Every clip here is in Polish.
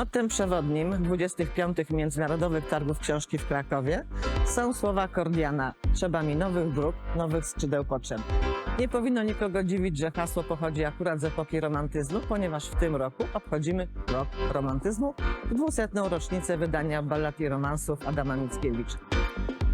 Mottem przewodnim 25. Międzynarodowych Targów Książki w Krakowie są słowa Kordiana Trzeba mi nowych dróg, nowych skrzydeł potrzeb. Nie powinno nikogo dziwić, że hasło pochodzi akurat z epoki romantyzmu, ponieważ w tym roku obchodzimy rok romantyzmu, 200. rocznicę wydania ballad i romansów Adama Mickiewicza.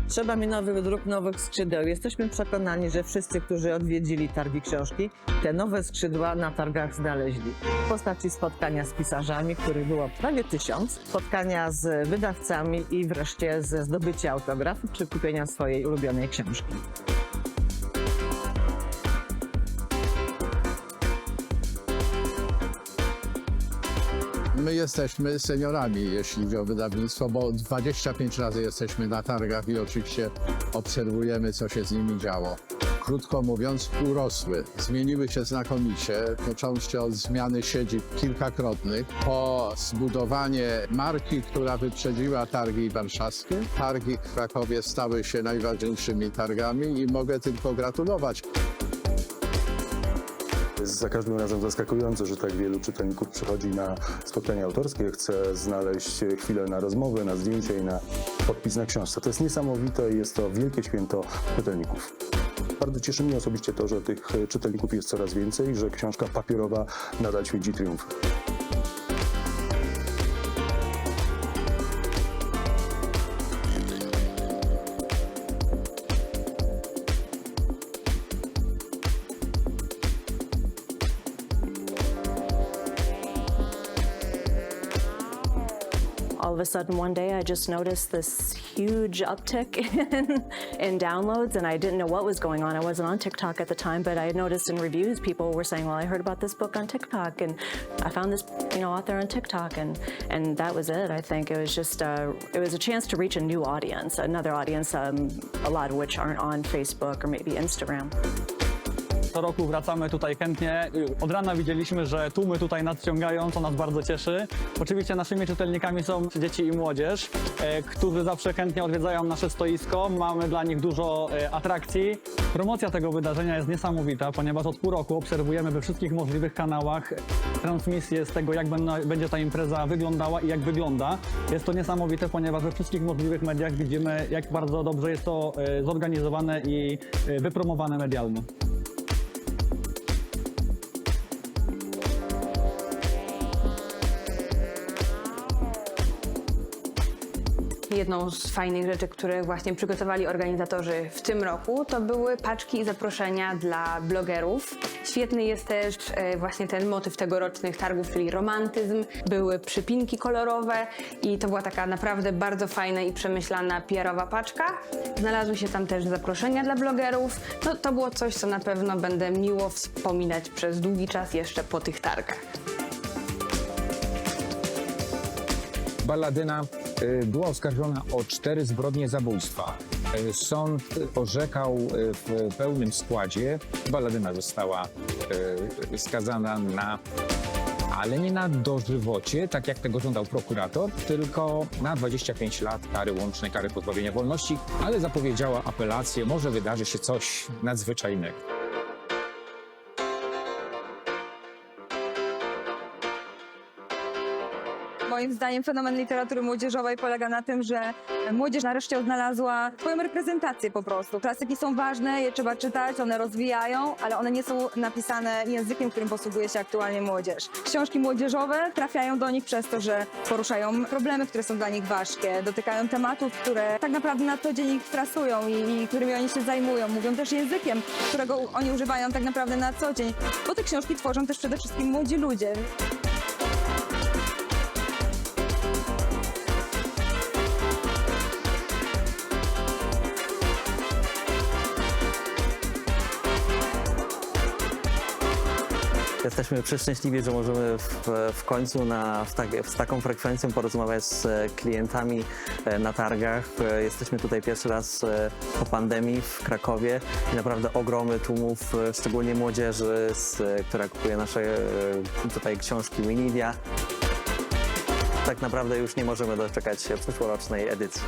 Trzeba mi nowych dróg, nowych skrzydeł. Jesteśmy przekonani, że wszyscy, którzy odwiedzili targi książki, te nowe skrzydła na targach znaleźli. W postaci spotkania z pisarzami, których było prawie tysiąc, spotkania z wydawcami i wreszcie ze zdobycia autografu czy kupienia swojej ulubionej książki. My jesteśmy seniorami, jeśli chodzi o wydawnictwo, bo 25 razy jesteśmy na targach i oczywiście obserwujemy, co się z nimi działo. Krótko mówiąc, urosły, zmieniły się znakomicie, począwszy od zmiany siedzib kilkakrotnych, po zbudowanie marki, która wyprzedziła targi warszawskie. Targi w Krakowie stały się najważniejszymi targami i mogę tylko gratulować. Jest za każdym razem zaskakujące, że tak wielu czytelników przychodzi na spotkania autorskie, chce znaleźć chwilę na rozmowę, na zdjęcie i na podpis na książce. To jest niesamowite i jest to wielkie święto czytelników. Bardzo cieszy mnie osobiście to, że tych czytelników jest coraz więcej, że książka papierowa nadal święci triumfy. Of a sudden one day I just noticed this huge uptick in, in downloads and I didn't know what was going on. I wasn't on TikTok at the time, but I had noticed in reviews people were saying, well, I heard about this book on TikTok and I found this, you know, author on TikTok and, and that was it. I think it was just, uh, it was a chance to reach a new audience, another audience, um, a lot of which aren't on Facebook or maybe Instagram. Co roku wracamy tutaj chętnie. Od rana widzieliśmy, że tłumy tutaj nadciągają, co nas bardzo cieszy. Oczywiście naszymi czytelnikami są dzieci i młodzież, e, którzy zawsze chętnie odwiedzają nasze stoisko. Mamy dla nich dużo e, atrakcji. Promocja tego wydarzenia jest niesamowita, ponieważ od pół roku obserwujemy we wszystkich możliwych kanałach transmisję z tego, jak będzie ta impreza wyglądała i jak wygląda. Jest to niesamowite, ponieważ we wszystkich możliwych mediach widzimy, jak bardzo dobrze jest to e, zorganizowane i wypromowane medialnie. Jedną z fajnych rzeczy, które właśnie przygotowali organizatorzy w tym roku, to były paczki i zaproszenia dla blogerów. Świetny jest też e, właśnie ten motyw tegorocznych targów, czyli romantyzm. Były przypinki kolorowe i to była taka naprawdę bardzo fajna i przemyślana PR-owa paczka. Znalazły się tam też zaproszenia dla blogerów. No, to było coś, co na pewno będę miło wspominać przez długi czas jeszcze po tych targach. Balladyna była oskarżona o cztery zbrodnie zabójstwa. Y, Sąd orzekał y, w pełnym składzie. Balladyna została skazana na ale nie na dożywocie, tak jak tego żądał prokurator, tylko na 25 lat kary łącznej, kary pozbawienia wolności, ale zapowiedziała apelację, może wydarzy się coś nadzwyczajnego. Moim zdaniem fenomen literatury młodzieżowej polega na tym, że młodzież nareszcie odnalazła swoją reprezentację po prostu. Klasyki są ważne, je trzeba czytać, one rozwijają, ale one nie są napisane językiem, którym posługuje się aktualnie młodzież. Książki młodzieżowe trafiają do nich przez to, że poruszają problemy, które są dla nich ważkie, dotykają tematów, które tak naprawdę na co dzień ich trasują i, i którymi oni się zajmują. Mówią też językiem, którego oni używają tak naprawdę na co dzień, bo te książki tworzą też przede wszystkim młodzi ludzie. Jesteśmy przeszczęśliwi, że możemy w, w końcu na, w tak, z taką frekwencją porozmawiać z e, klientami e, na targach. E, Jesteśmy tutaj pierwszy raz po pandemii w Krakowie i naprawdę ogromy tłumów, szczególnie młodzieży, z, która kupuje nasze tutaj książki Winidia. Tak naprawdę już nie możemy doczekać się przyszłorocznej edycji.